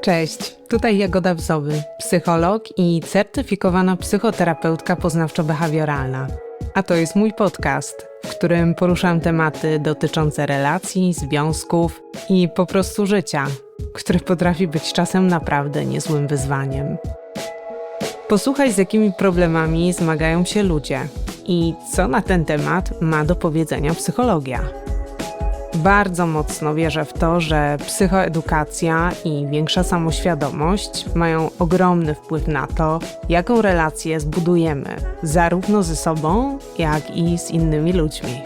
Cześć, tutaj Jagoda Wzowy, psycholog i certyfikowana psychoterapeutka poznawczo-behawioralna. A to jest mój podcast, w którym poruszam tematy dotyczące relacji, związków i po prostu życia, które potrafi być czasem naprawdę niezłym wyzwaniem. Posłuchaj, z jakimi problemami zmagają się ludzie i co na ten temat ma do powiedzenia psychologia. Bardzo mocno wierzę w to, że psychoedukacja i większa samoświadomość mają ogromny wpływ na to, jaką relację zbudujemy, zarówno ze sobą, jak i z innymi ludźmi.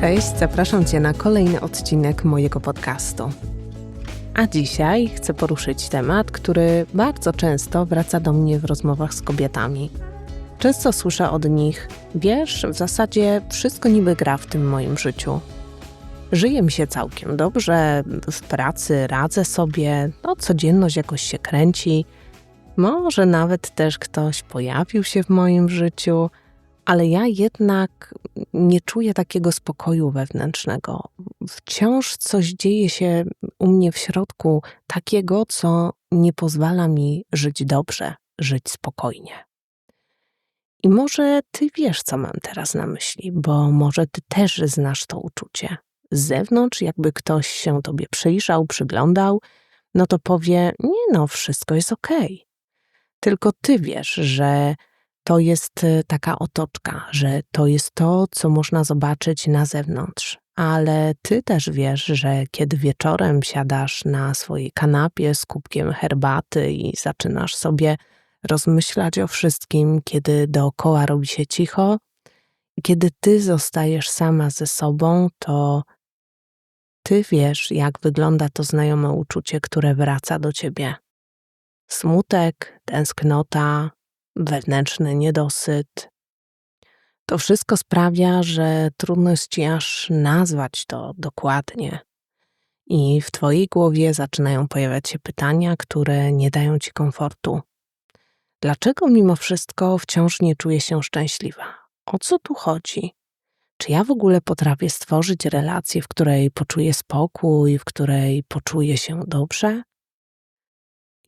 Cześć, zapraszam Cię na kolejny odcinek mojego podcastu. A dzisiaj chcę poruszyć temat, który bardzo często wraca do mnie w rozmowach z kobietami. Często słyszę od nich: Wiesz, w zasadzie wszystko niby gra w tym moim życiu. Żyje mi się całkiem dobrze, w pracy radzę sobie, no codzienność jakoś się kręci. Może nawet też ktoś pojawił się w moim życiu, ale ja jednak nie czuję takiego spokoju wewnętrznego. Wciąż coś dzieje się u mnie w środku takiego, co nie pozwala mi żyć dobrze, żyć spokojnie. I może ty wiesz, co mam teraz na myśli, bo może ty też znasz to uczucie. Z zewnątrz, jakby ktoś się tobie przyjrzał, przyglądał, no to powie: Nie, no, wszystko jest okej. Okay. Tylko ty wiesz, że to jest y, taka otoczka, że to jest to, co można zobaczyć na zewnątrz. Ale ty też wiesz, że kiedy wieczorem siadasz na swojej kanapie z kubkiem herbaty i zaczynasz sobie rozmyślać o wszystkim, kiedy dookoła robi się cicho, kiedy ty zostajesz sama ze sobą, to ty wiesz, jak wygląda to znajome uczucie, które wraca do ciebie. Smutek, tęsknota, wewnętrzny niedosyt. To wszystko sprawia, że trudno ci aż nazwać to dokładnie. I w twojej głowie zaczynają pojawiać się pytania, które nie dają ci komfortu. Dlaczego mimo wszystko wciąż nie czuję się szczęśliwa? O co tu chodzi? Czy ja w ogóle potrafię stworzyć relację, w której poczuję spokój, w której poczuję się dobrze?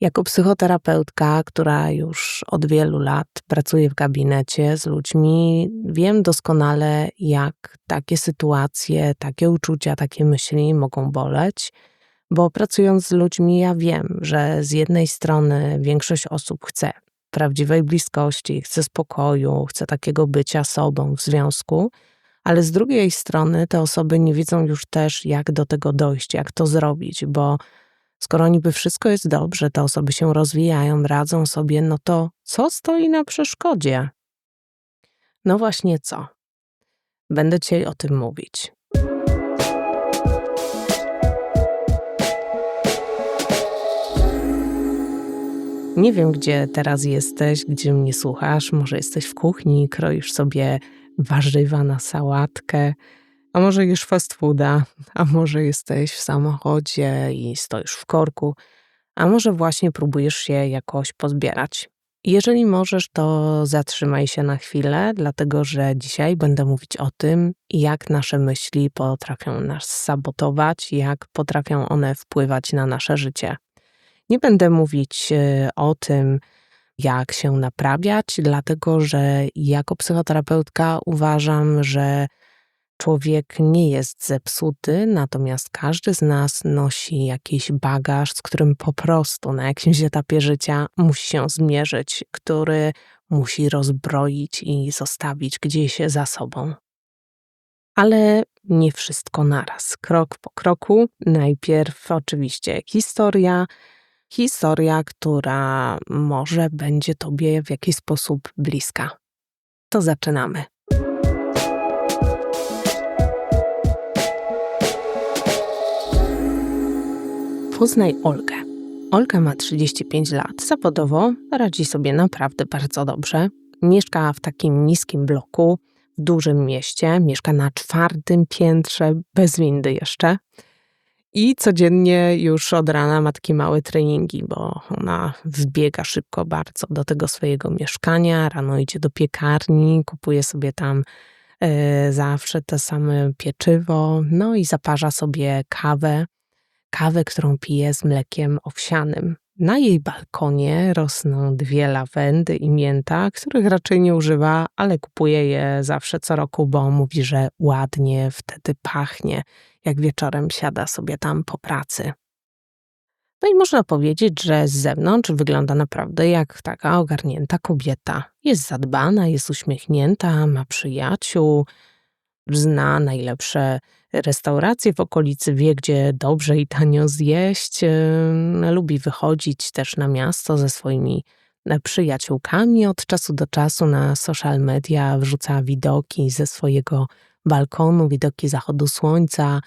Jako psychoterapeutka, która już od wielu lat pracuje w gabinecie z ludźmi, wiem doskonale, jak takie sytuacje, takie uczucia, takie myśli mogą boleć, bo pracując z ludźmi, ja wiem, że z jednej strony większość osób chce prawdziwej bliskości, chce spokoju, chce takiego bycia sobą w związku, ale z drugiej strony te osoby nie widzą już też, jak do tego dojść, jak to zrobić, bo Skoro niby wszystko jest dobrze, te osoby się rozwijają, radzą sobie, no to co stoi na przeszkodzie? No właśnie co? Będę dzisiaj o tym mówić. Nie wiem, gdzie teraz jesteś, gdzie mnie słuchasz. Może jesteś w kuchni, kroisz sobie warzywa na sałatkę, a może już fast fooda, a może jesteś w samochodzie i stoisz w korku, a może właśnie próbujesz się jakoś pozbierać. Jeżeli możesz, to zatrzymaj się na chwilę, dlatego że dzisiaj będę mówić o tym, jak nasze myśli potrafią nas sabotować, jak potrafią one wpływać na nasze życie. Nie będę mówić e, o tym, jak się naprawiać, dlatego że jako psychoterapeutka uważam, że Człowiek nie jest zepsuty, natomiast każdy z nas nosi jakiś bagaż, z którym po prostu na jakimś etapie życia musi się zmierzyć, który musi rozbroić i zostawić gdzieś za sobą. Ale nie wszystko naraz, krok po kroku. Najpierw oczywiście historia, historia, która może będzie Tobie w jakiś sposób bliska. To zaczynamy. Poznaj Olgę. Olga ma 35 lat. Zawodowo radzi sobie naprawdę bardzo dobrze. Mieszka w takim niskim bloku, w dużym mieście. Mieszka na czwartym piętrze, bez windy jeszcze. I codziennie już od rana ma takie małe treningi, bo ona wbiega szybko bardzo do tego swojego mieszkania. Rano idzie do piekarni, kupuje sobie tam yy, zawsze to same pieczywo, no i zaparza sobie kawę, kawę, którą pije z mlekiem owsianym. Na jej balkonie rosną dwie lawendy i mięta, których raczej nie używa, ale kupuje je zawsze co roku, bo mówi, że ładnie wtedy pachnie, jak wieczorem siada sobie tam po pracy. No i można powiedzieć, że z zewnątrz wygląda naprawdę jak taka ogarnięta kobieta. Jest zadbana, jest uśmiechnięta, ma przyjaciół, zna najlepsze restauracje w okolicy, wie gdzie dobrze i tanio zjeść. Lubi wychodzić też na miasto ze swoimi e, przyjaciółkami od czasu do czasu na social media, wrzuca widoki ze swojego balkonu, widoki zachodu słońca,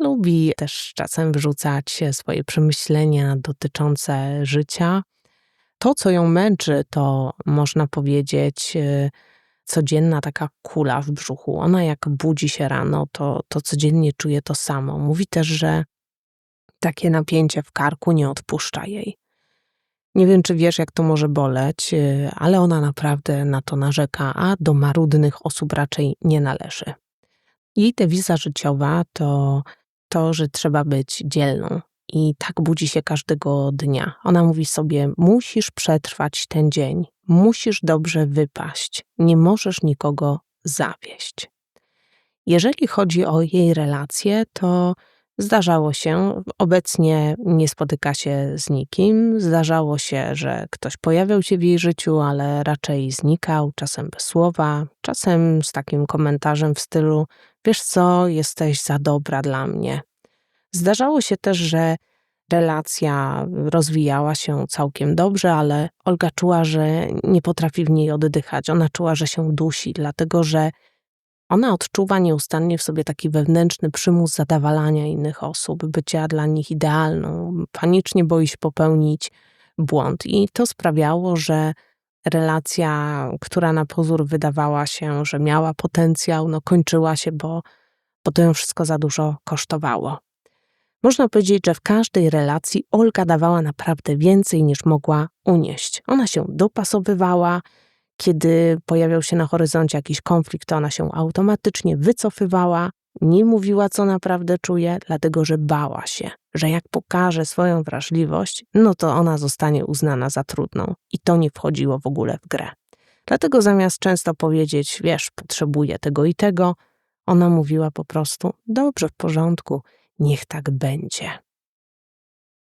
Lubi też czasem wrzucać swoje przemyślenia dotyczące życia. To, co ją męczy, to można powiedzieć y, codzienna taka kula w brzuchu. Ona jak budzi się rano, to, to codziennie czuje to samo. Mówi też, że takie napięcie w karku nie odpuszcza jej. Nie wiem, czy wiesz, jak to może boleć, y, ale ona naprawdę na to narzeka, a do marudnych osób raczej nie należy. Jej dewiza życiowa to to, że trzeba być dzielną. I tak budzi się każdego dnia. Ona mówi sobie: Musisz przetrwać ten dzień, musisz dobrze wypaść, nie możesz nikogo zawieść. Jeżeli chodzi o jej relacje, to zdarzało się, obecnie nie spotyka się z nikim. Zdarzało się, że ktoś pojawiał się w jej życiu, ale raczej znikał, czasem bez słowa, czasem z takim komentarzem w stylu: Wiesz co, jesteś za dobra dla mnie. Zdarzało się też, że relacja rozwijała się całkiem dobrze, ale Olga czuła, że nie potrafi w niej oddychać. Ona czuła, że się dusi, dlatego że ona odczuwa nieustannie w sobie taki wewnętrzny przymus zadawalania innych osób, bycia dla nich idealną. Panicznie boi się popełnić błąd. I to sprawiało, że relacja, która na pozór wydawała się, że miała potencjał, no kończyła się, bo, bo to ją wszystko za dużo kosztowało. Można powiedzieć, że w każdej relacji Olga dawała naprawdę więcej niż mogła unieść. Ona się dopasowywała, kiedy pojawiał się na horyzoncie jakiś konflikt, to ona się automatycznie wycofywała, nie mówiła, co naprawdę czuje, dlatego że bała się, że jak pokaże swoją wrażliwość, no to ona zostanie uznana za trudną. I to nie wchodziło w ogóle w grę. Dlatego zamiast często powiedzieć, wiesz, potrzebuję tego i tego, ona mówiła po prostu: Dobrze, w porządku, niech tak będzie.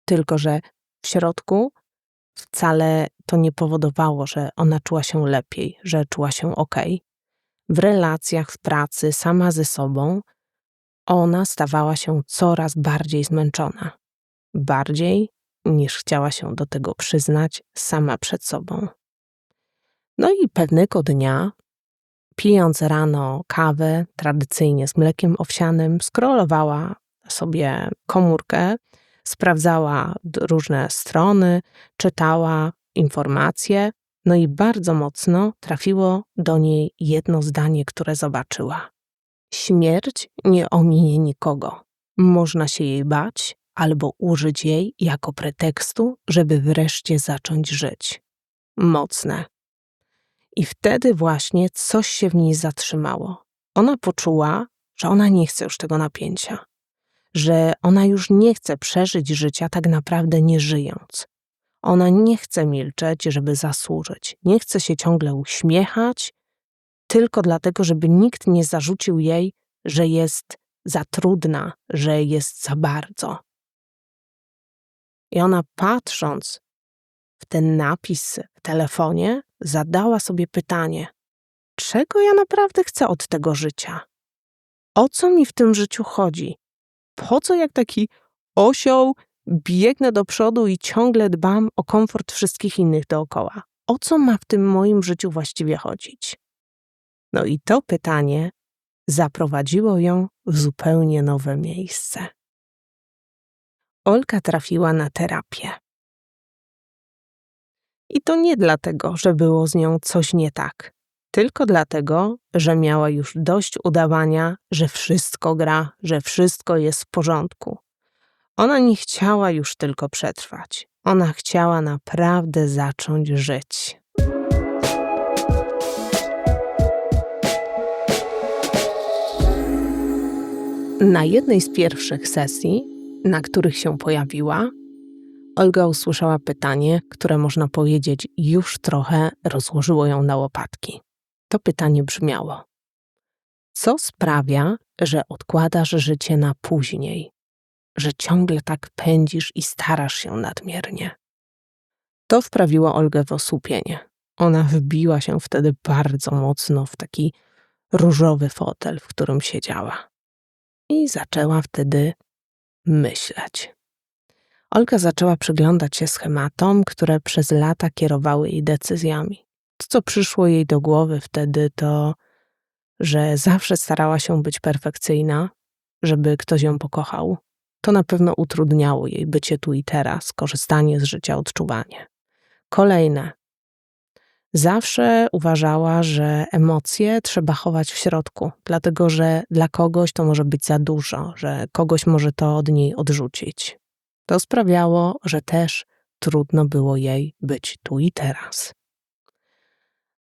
Tylko, że w środku wcale to nie powodowało, że ona czuła się lepiej, że czuła się ok. W relacjach, w pracy, sama ze sobą, ona stawała się coraz bardziej zmęczona. Bardziej niż chciała się do tego przyznać sama przed sobą. No i pewnego dnia, pijąc rano kawę, tradycyjnie z mlekiem owsianym, skrolowała sobie komórkę, sprawdzała różne strony, czytała informacje, no i bardzo mocno trafiło do niej jedno zdanie, które zobaczyła. Śmierć nie ominie nikogo. Można się jej bać albo użyć jej jako pretekstu, żeby wreszcie zacząć żyć. Mocne. I wtedy właśnie coś się w niej zatrzymało. Ona poczuła, że ona nie chce już tego napięcia że ona już nie chce przeżyć życia tak naprawdę nie żyjąc. Ona nie chce milczeć, żeby zasłużyć. Nie chce się ciągle uśmiechać, tylko dlatego, żeby nikt nie zarzucił jej, że jest za trudna, że jest za bardzo. I ona patrząc w ten napis w telefonie, zadała sobie pytanie: czego ja naprawdę chcę od tego życia? O co mi w tym życiu chodzi? Po co jak taki osioł biegnę do przodu i ciągle dbam o komfort wszystkich innych dookoła? O co ma w tym moim życiu właściwie chodzić? No i to pytanie zaprowadziło ją w zupełnie nowe miejsce. Olka trafiła na terapię. I to nie dlatego, że było z nią coś nie tak tylko dlatego, że miała już dość udawania, że wszystko gra, że wszystko jest w porządku. Ona nie chciała już tylko przetrwać. Ona chciała naprawdę zacząć żyć. Na jednej z pierwszych sesji, na których się pojawiła, Olga usłyszała pytanie, które można powiedzieć już trochę rozłożyło ją na łopatki. To pytanie brzmiało: Co sprawia, że odkładasz życie na później, że ciągle tak pędzisz i starasz się nadmiernie? To wprawiło Olgę w osłupienie. Ona wbiła się wtedy bardzo mocno w taki różowy fotel, w którym siedziała. I zaczęła wtedy myśleć. Olga zaczęła przyglądać się schematom, które przez lata kierowały jej decyzjami. To, co przyszło jej do głowy wtedy, to, że zawsze starała się być perfekcyjna, żeby ktoś ją pokochał. To na pewno utrudniało jej bycie tu i teraz, korzystanie z życia, odczuwanie. Kolejne. Zawsze uważała, że emocje trzeba chować w środku, dlatego że dla kogoś to może być za dużo, że kogoś może to od niej odrzucić. To sprawiało, że też trudno było jej być tu i teraz.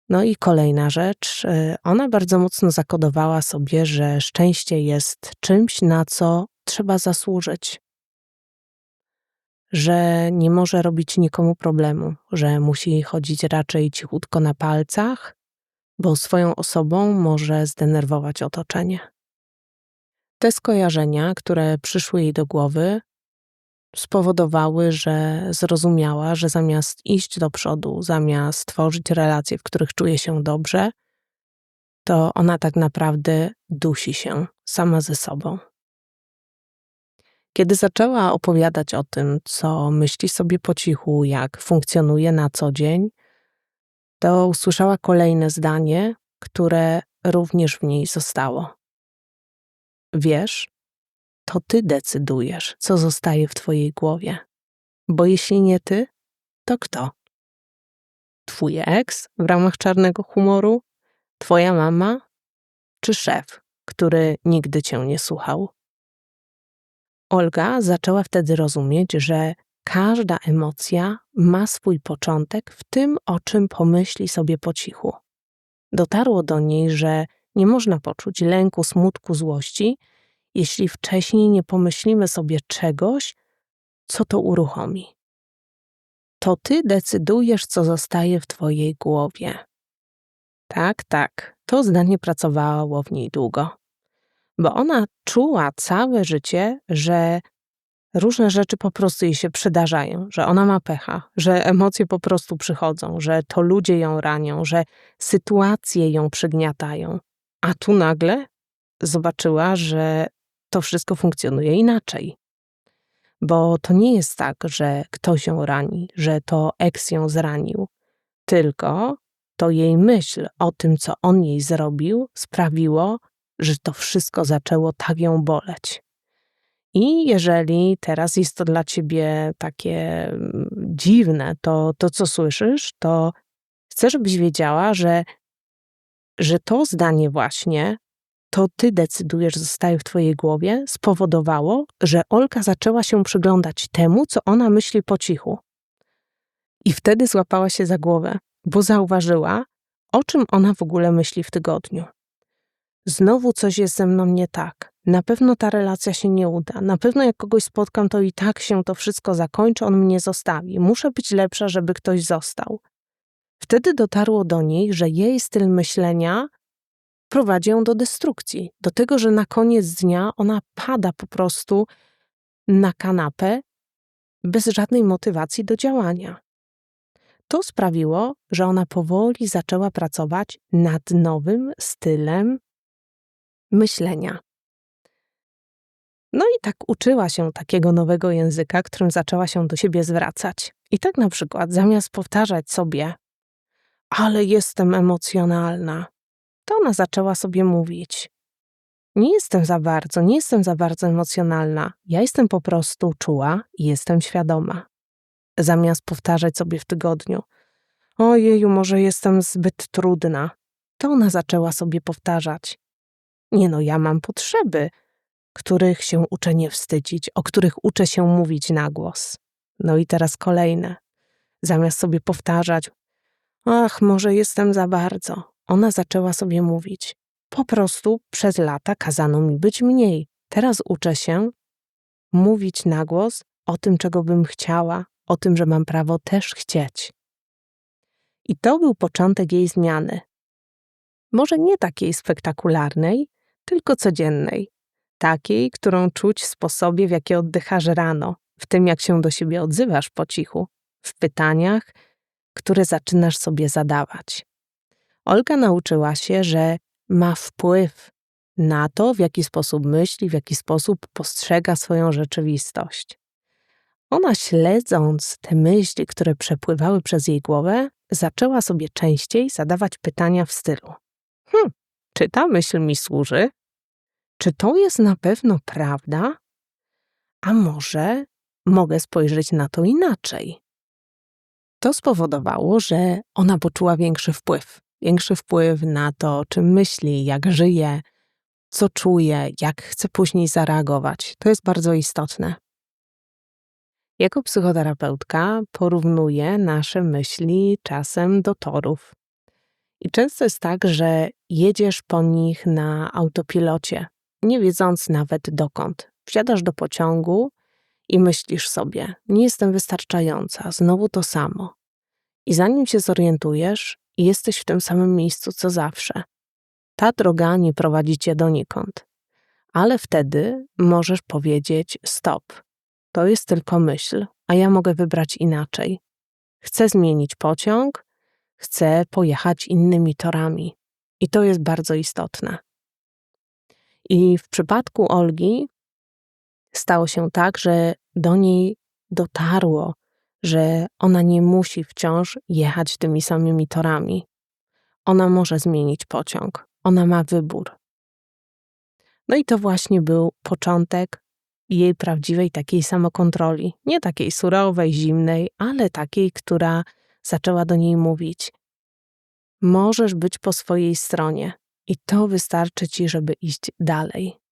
No i kolejna rzecz, y, ona bardzo mocno zakodowała sobie, że szczęście jest czymś, na co trzeba zasłużyć. Że nie może robić nikomu problemu, że musi chodzić raczej cichutko na palcach, bo swoją osobą może zdenerwować otoczenie. Te skojarzenia, które przyszły jej do głowy, spowodowały, że zrozumiała, że zamiast iść do przodu, zamiast tworzyć relacje, w których czuje się dobrze, to ona tak naprawdę dusi się sama ze sobą. Kiedy zaczęła opowiadać o tym, co myśli sobie po cichu, jak funkcjonuje na co dzień, to usłyszała kolejne zdanie, które również w niej zostało. Wiesz, to ty decydujesz, co zostaje w twojej głowie. Bo jeśli nie ty, to kto? Twój eks w ramach czarnego humoru? Twoja mama? Czy szef, który nigdy cię nie słuchał? Olga zaczęła wtedy rozumieć, że każda emocja ma swój początek w tym, o czym pomyśli sobie po cichu. Dotarło do niej, że nie można poczuć lęku, smutku, złości, jeśli wcześniej nie pomyślimy sobie czegoś, co to uruchomi. To ty decydujesz, co zostaje w twojej głowie. Tak, tak, to zdanie pracowało w niej długo, bo ona czuła całe życie, że różne rzeczy po prostu jej się przydarzają, że ona ma pecha, że emocje po prostu przychodzą, że to ludzie ją ranią, że sytuacje ją przygniatają. A tu nagle zobaczyła, że to wszystko funkcjonuje inaczej. Bo to nie jest tak, że ktoś ją rani, że to eks ją zranił, tylko to jej myśl o tym, co on jej zrobił, sprawiło, że to wszystko zaczęło tak ją boleć. I jeżeli teraz jest to dla ciebie takie mm, dziwne, to to, co słyszysz, to chcę, żebyś wiedziała, że, że to zdanie właśnie to ty decydujesz, zostaje w twojej głowie, spowodowało, że Olka zaczęła się przyglądać temu, co ona myśli po cichu. I wtedy złapała się za głowę, bo zauważyła, o czym ona w ogóle myśli w tygodniu. Znowu coś jest ze mną nie tak. Na pewno ta relacja się nie uda. Na pewno jak kogoś spotkam, to i tak się to wszystko zakończy, on mnie zostawi. Muszę być lepsza, żeby ktoś został. Wtedy dotarło do niej, że jej styl myślenia prowadzi ją do destrukcji, do tego, że na koniec dnia ona pada po prostu na kanapę bez żadnej motywacji do działania. To sprawiło, że ona powoli zaczęła pracować nad nowym stylem myślenia. No i tak uczyła się takiego nowego języka, którym zaczęła się do siebie zwracać. I tak na przykład zamiast powtarzać sobie, ale jestem emocjonalna, to ona zaczęła sobie mówić. Nie jestem za bardzo, nie jestem za bardzo emocjonalna. Ja jestem po prostu czuła i jestem świadoma. Zamiast powtarzać sobie w tygodniu, ojeju, może jestem zbyt trudna, to ona zaczęła sobie powtarzać. Nie no, ja mam potrzeby, których się uczę nie wstydzić, o których uczę się mówić na głos. No i teraz kolejne. Zamiast sobie powtarzać, ach, może jestem za bardzo, ona zaczęła sobie mówić: Po prostu przez lata kazano mi być mniej. Teraz uczę się mówić na głos o tym, czego bym chciała, o tym, że mam prawo też chcieć. I to był początek jej zmiany. Może nie takiej spektakularnej, tylko codziennej, takiej, którą czuć w sposobie, w jaki oddychasz rano, w tym, jak się do siebie odzywasz po cichu, w pytaniach, które zaczynasz sobie zadawać. Olga nauczyła się, że ma wpływ na to, w jaki sposób myśli, w jaki sposób postrzega swoją rzeczywistość. Ona, śledząc te myśli, które przepływały przez jej głowę, zaczęła sobie częściej zadawać pytania w stylu: Hm, czy ta myśl mi służy? Czy to jest na pewno prawda? A może mogę spojrzeć na to inaczej? To spowodowało, że ona poczuła większy wpływ. Większy wpływ na to, czym myśli, jak żyje, co czuje, jak chce później zareagować. To jest bardzo istotne. Jako psychoterapeutka porównuję nasze myśli czasem do torów. I często jest tak, że jedziesz po nich na autopilocie, nie wiedząc nawet dokąd. Wsiadasz do pociągu i myślisz sobie: Nie jestem wystarczająca, znowu to samo. I zanim się zorientujesz, jesteś w tym samym miejscu co zawsze. Ta droga nie prowadzi cię donikąd. Ale wtedy możesz powiedzieć: Stop, to jest tylko myśl, a ja mogę wybrać inaczej. Chcę zmienić pociąg, chcę pojechać innymi torami. I to jest bardzo istotne. I w przypadku Olgi stało się tak, że do niej dotarło, że ona nie musi wciąż jechać tymi samymi torami. Ona może zmienić pociąg, ona ma wybór. No i to właśnie był początek jej prawdziwej takiej samokontroli. Nie takiej surowej, zimnej, ale takiej, która zaczęła do niej mówić: Możesz być po swojej stronie, i to wystarczy ci, żeby iść dalej.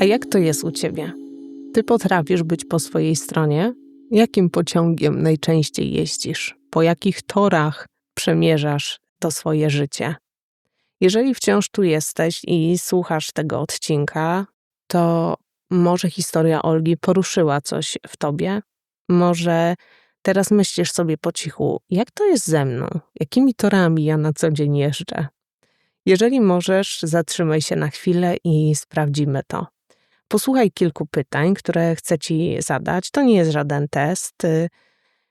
A jak to jest u ciebie? Ty potrafisz być po swojej stronie? Jakim pociągiem najczęściej jeździsz? Po jakich torach przemierzasz to swoje życie? Jeżeli wciąż tu jesteś i słuchasz tego odcinka, to może historia Olgi poruszyła coś w tobie, może teraz myślisz sobie po cichu, jak to jest ze mną? Jakimi torami ja na co dzień jeżdżę? Jeżeli możesz, zatrzymaj się na chwilę i sprawdzimy to. Posłuchaj kilku pytań, które chcę Ci zadać. To nie jest żaden test.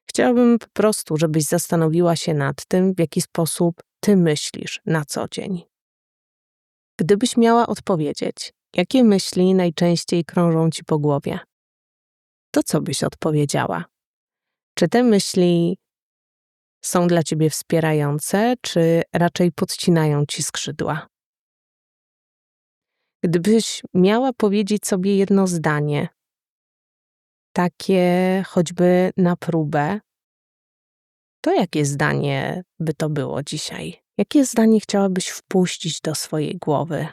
Chciałabym po prostu, żebyś zastanowiła się nad tym, w jaki sposób Ty myślisz na co dzień. Gdybyś miała odpowiedzieć, jakie myśli najczęściej krążą Ci po głowie? to co byś odpowiedziała? Czy te myśli są dla ciebie wspierające, czy raczej podcinają ci skrzydła? Gdybyś miała powiedzieć sobie jedno zdanie, takie choćby na próbę, to jakie zdanie by to było dzisiaj? Jakie zdanie chciałabyś wpuścić do swojej głowy?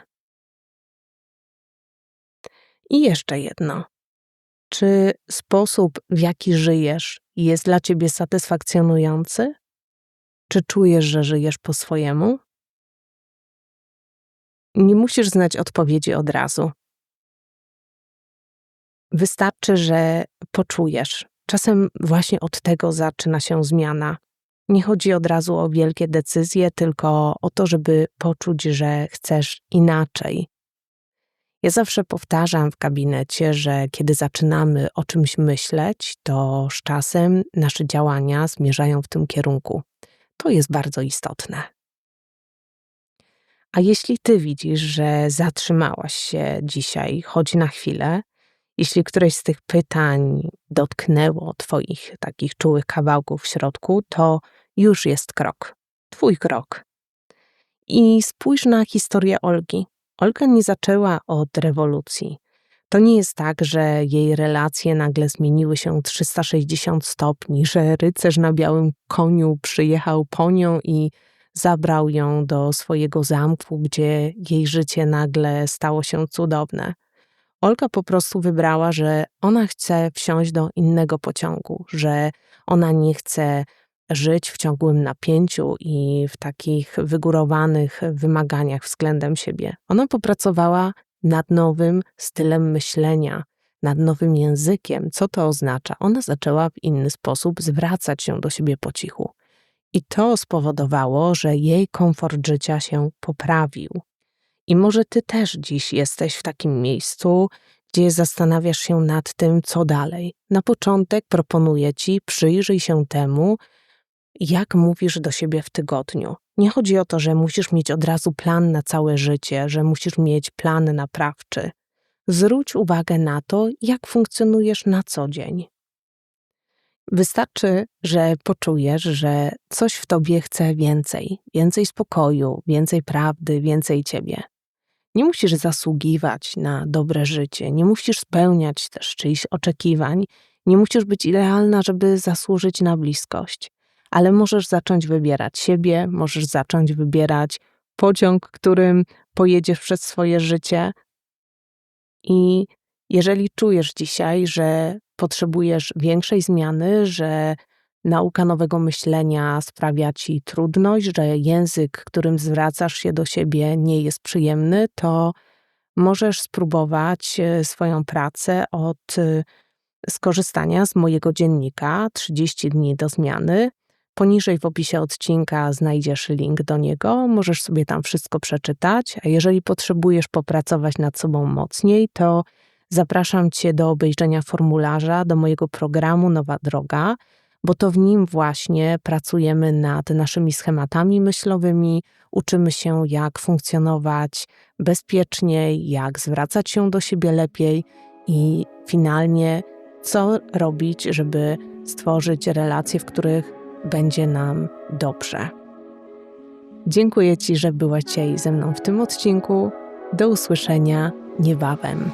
I jeszcze jedno. Czy sposób, w jaki żyjesz, jest dla ciebie satysfakcjonujący? Czy czujesz, że żyjesz po swojemu? Nie musisz znać odpowiedzi od razu. Wystarczy, że poczujesz. Czasem właśnie od tego zaczyna się zmiana. Nie chodzi od razu o wielkie decyzje, tylko o to, żeby poczuć, że chcesz inaczej, ja zawsze powtarzam w gabinecie, że kiedy zaczynamy o czymś myśleć, to z czasem nasze działania zmierzają w tym kierunku. To jest bardzo istotne. A jeśli ty widzisz, że zatrzymałaś się dzisiaj, choć na chwilę, jeśli któreś z tych pytań dotknęło Twoich takich czułych kawałków w środku, to już jest krok. Twój krok. I spójrz na historię Olgi. Olga nie zaczęła od rewolucji. To nie jest tak, że jej relacje nagle zmieniły się 360 stopni, że rycerz na białym koniu przyjechał po nią i zabrał ją do swojego zamku, gdzie jej życie nagle stało się cudowne. Olga po prostu wybrała, że ona chce wsiąść do innego pociągu, że ona nie chce żyć w ciągłym napięciu i w takich wygórowanych wymaganiach względem siebie. Ona popracowała nad nowym stylem myślenia, nad nowym językiem. Co to oznacza? Ona zaczęła w inny sposób zwracać się do siebie po cichu. I to spowodowało, że jej komfort życia się poprawił. I może ty też dziś jesteś w takim miejscu, gdzie zastanawiasz się nad tym, co dalej. Na początek proponuję ci, przyjrzyj się temu, jak mówisz do siebie w tygodniu. Nie chodzi o to, że musisz mieć od razu plan na całe życie, że musisz mieć plan naprawczy. Zwróć uwagę na to, jak funkcjonujesz na co dzień. Wystarczy, że poczujesz, że coś w tobie chce więcej, więcej spokoju, więcej prawdy, więcej ciebie. Nie musisz zasługiwać na dobre życie, nie musisz spełniać też czyichś oczekiwań, nie musisz być idealna, żeby zasłużyć na bliskość, ale możesz zacząć wybierać siebie, możesz zacząć wybierać pociąg, którym pojedziesz przez swoje życie. I jeżeli czujesz dzisiaj, że potrzebujesz większej zmiany, że nauka nowego myślenia sprawia ci trudność, że język, którym zwracasz się do siebie, nie jest przyjemny, to możesz spróbować e, swoją pracę od e, skorzystania z mojego dziennika 30 dni do zmiany. Poniżej w opisie odcinka znajdziesz link do niego, możesz sobie tam wszystko przeczytać, a jeżeli potrzebujesz popracować nad sobą mocniej, to zapraszam Cię do obejrzenia formularza do mojego programu Nowa Droga bo to w nim właśnie pracujemy nad naszymi schematami myślowymi, uczymy się, jak funkcjonować bezpieczniej, jak zwracać się do siebie lepiej i finalnie, co robić, żeby stworzyć relacje, w których będzie nam dobrze. Dziękuję Ci, że byłaś dzisiaj ze mną w tym odcinku. Do usłyszenia niebawem.